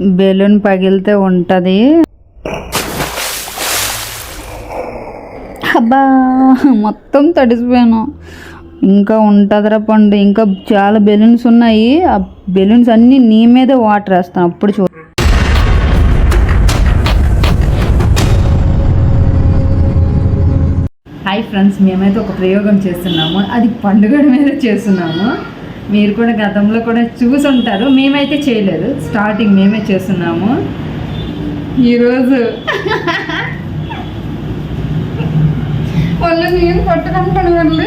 Balloon పగిలితే ఉంటుంది. అబ్బా మొత్తం తడిసిపోయాను. ఇంకా ఉంటుందిరా పండు ఇంకా చాలా బెలూన్స్ ఉన్నాయి. ఆ బెలూన్స్ అన్నీ నీ మీదే వాటర్ వేస్తాను అప్పుడు చూ హాయ్ ఫ్రెండ్స్ మేమైతే ఒక ప్రయోగం చేస్తున్నాము. అది పండుగ మీద చేస్తున్నాము. మీరు కూడా గతంలో కూడా చూసి ఉంటారు. మేమైతే చేయలేదు. స్టార్టింగ్ మేమే చేస్తున్నాము. ఈరోజు వాళ్ళు నేను పట్టుకుంటాను వాళ్ళు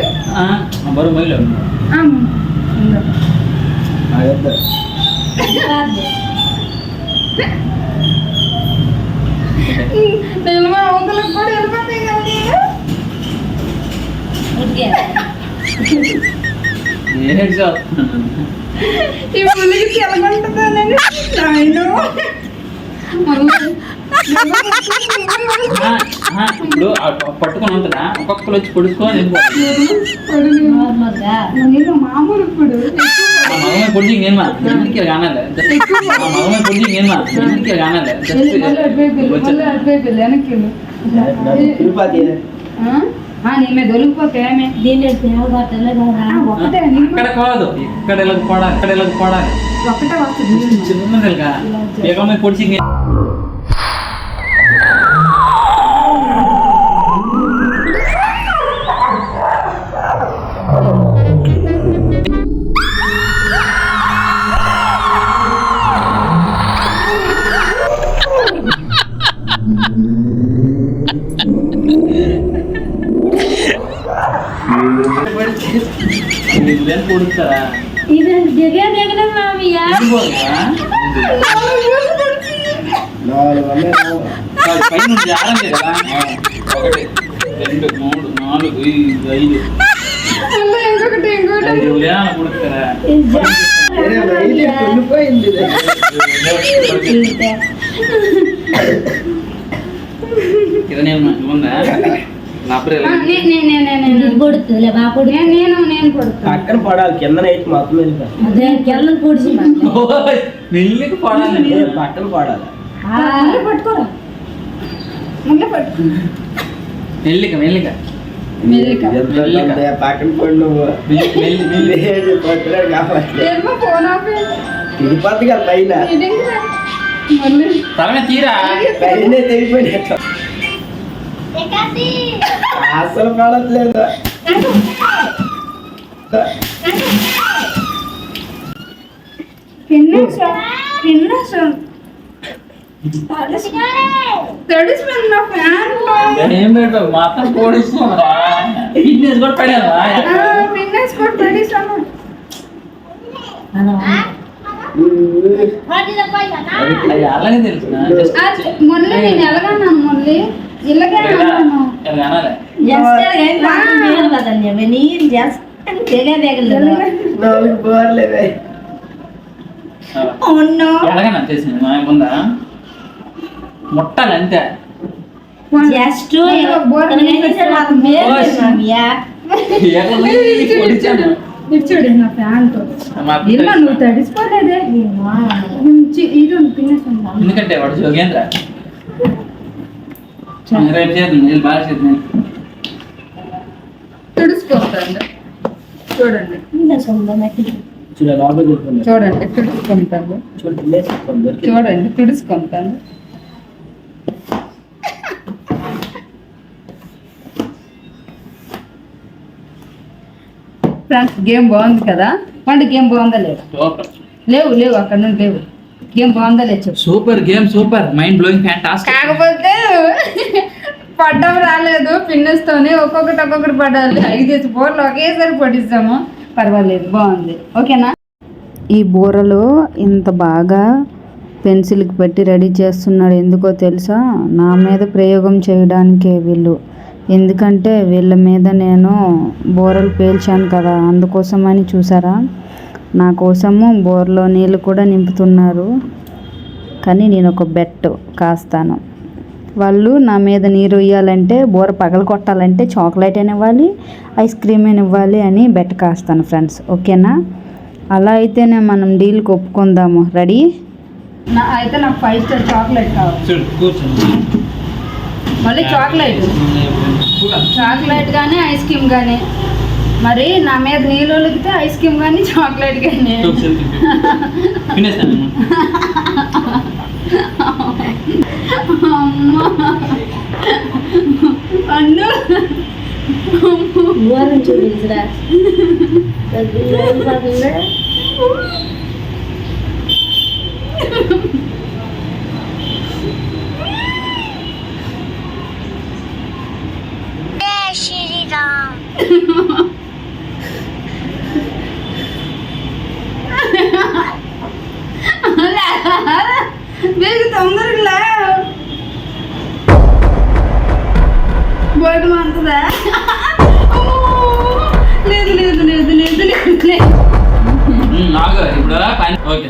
మా అవతలకు కూడా వెళ్ళిపోతాయి కదా ఈ పులికి తెలగొంటుందానని నాయను ఇప్పుడు పట్టుకొని ఉంటుందా ఒక్కొక్కరు వచ్చి పొడుచుకొని మామూలు ఇప్పుడు మగమే పొడి నేను మా ఎందుకే కానాలి మగమే పొడి నేను మా ఎందుకే కానాలి. తిరుపతి ఆ? ఆ, నీ మీద దొరికిపోతే ఒకటే నీ అక్కడ కాదు ఇక్కడ పడాలి ఇక్కడ పడాలి ఒకటే వస్తుంది. చిన్నదిగా ఏకమే పొడిచి పొడుస్తారా నాలుగు వందలు పైన ఆరండి కదా ఒకటి రెండు మూడు నాలుగు ఐదు ఐదు మళ్ళీ ఇంకొకటి ఇంకొకటి ఐదు ఉదయాన పుడుతారా వేరే రైలు వెళ్ళిపోయింది ఇది. ఇదనే ఉందా లాపరే ఆ, నే- నే- నే- నే- నే- నే- నేను నేను పక్కన పడాలి కింద అయితే నెల్లికి పడాలి. పక్కన పడాలి. పట్టుకోరా. పట్టుకో. మెల్లిక పడి తిరుపతి కదా పైన. తలమే తీరా? పైన తెగిపోయినట్టు అసలు పడట్లేదు ఏం మొత్తం ఫిట్నెస్ కూడా పడావా కూడా అలాగే తెలుసు మొన్న నేను ఎలాగన్నాను మొన్న నాలుగు బోర్లేవే. ఎలాగైనా చేసింది మా ముందా ముట్టాలి అంతే ఎక్కడ పొడిచాను ఇచ్చాడు నా ప్యాంట్ మా ఇలా నువ్వు తడిసిపోలేదే. చి- ఇది ఉంది, పిన్నేసాను ఎందుకంటే వాడు జోగేంద్ర. రేపు చేద్దాం నేను బాగా చేద్దాం తుడుచుకుంటాను చూడండి. చూడండి తుడుచుకుంటాను చూడండి తుడుచుకుంటాను ఫ్రెండ్స్ గేమ్ బాగుంది కదా? పండు గేమ్ బాగుందా లేదు? లేవు లేవు అక్కడ నుండి లేవు. గేమ్ బాగుందా లేదు చెప్పు. Super game super mind blowing fantastic కాకపోతే పడ్డం రాలేదు పిన్నెస్తోనే ఒక్కొక్కటి ఒక్కొక్కటి పడాలి. ఐదు బోర్లు ఒకేసారి పడిస్తాము పర్వాలేదు బాగుంది. ఓకేనా? ఈ బూరలు ఇంత బాగా పెన్సిల్కి పెట్టి రెడీ చేస్తున్నాడు ఎందుకో తెలుసా? నా మీద ప్రయోగం చేయడానికే వీళ్ళు. ఎందుకంటే వీళ్ళ మీద నేను బోరలు పేల్చాను కదా అందుకోసమని చూసారా? నా కోసము బోర్లో నీళ్ళు కూడా నింపుతున్నారు. కానీ నేను ఒక బెట్ కాస్తాను. వాళ్ళు నా మీద నీరు ఇవ్వాలంటే బోర పగల కొట్టాలంటే చాక్లెట్ అని ఇవ్వాలి ఐస్ క్రీమ్ అని ఇవ్వాలి అని బెట్ కాస్తాను ఫ్రెండ్స్. ఓకేనా? అలా అయితేనే మనం డీల్కి ఒప్పుకుందాము. రెడీ? నా అయితే నాకు ఫైవ్ స్టార్ చాక్లెట్ కావాలి. చూడు కూర్చోండి. మళ్ళీ చాక్లెట్. చాక్లెట్ కానీ ఐస్ క్రీమ్ కానీ మరి నా మీద నీళ్ళు ఒలిగితే ఐస్ క్రీమ్ కానీ చాక్లెట్ కానీ. దూరం చూపించరా? మీకు తొందరగా బయట అంతదా లేదు లేదు లేదు లేదు లేదు లేదు. ఇప్పుడు ఓకే.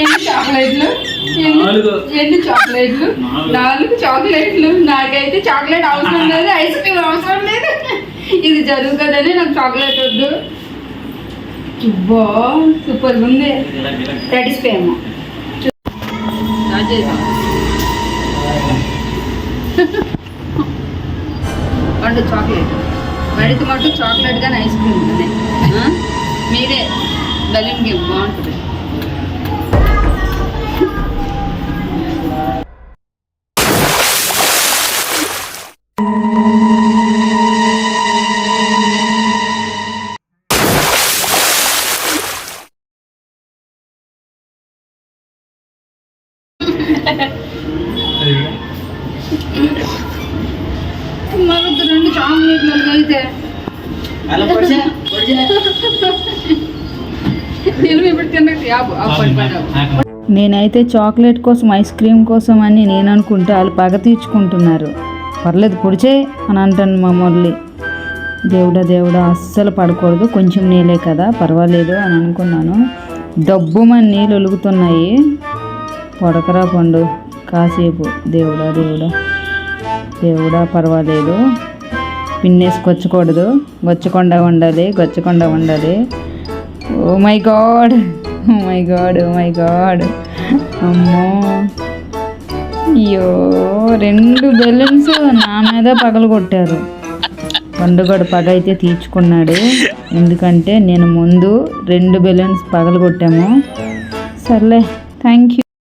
ఎన్ని చాక్లెట్లు? ఎన్ని చాక్లెట్లు? నాలుగు. చాక్లెట్లు. నాకైతే చాక్లెట్ అవసరం లేదు ఐస్ క్రీమ్ అవసరం లేదు. ఇది జరుగుతుందని నాకు చాక్లెట్ వద్దు. బా సూపర్ ఉంది తడిసిపోయాము. వండు చాక్లెట్. వాడికి మటు చాక్లెట్ కానీ ఐస్ క్రీమ్ ఉంటుంది? మీరే బలూన్ గేమ్ బాగుంటుంది. మనకు రెండు చాక్లెట్లు నేను ఇప్పుడు. నేనైతే చాక్లెట్ కోసం ఐస్ క్రీమ్ కోసం అని నేను అనుకుంటే వాళ్ళు పగ తీర్చుకుంటున్నారు. పర్లేదు పొడిచే అని అంటాను మా మురళి. దేవుడా దేవుడా అస్సలు పడకూడదు. కొంచెం నీళ్ళే కదా. పర్వాలేదు అని అనుకున్నాను. డబ్బుమని నీళ్ళు ఒలుగుతున్నాయి. పొడకరా పండు. కాసేపు. దేవుడా దేవుడా. దేవుడా పర్వాలేదు. పిన్నేసి గొచ్చకూడదు గొచ్చకుండా ఉండాలి గొచ్చకుండా ఉండాలి ఓ my god. Oh my god oh my god. అమ్మో. అయ్యో. రెండు బెలూన్స్ నా మీద పగలు కొట్టారు. పండుగడు పగ అయితే తీర్చుకున్నాడు. ఎందుకంటే నేను ముందు రెండు బెలూన్స్ పగలు కొట్టాము. సర్లే. Thank you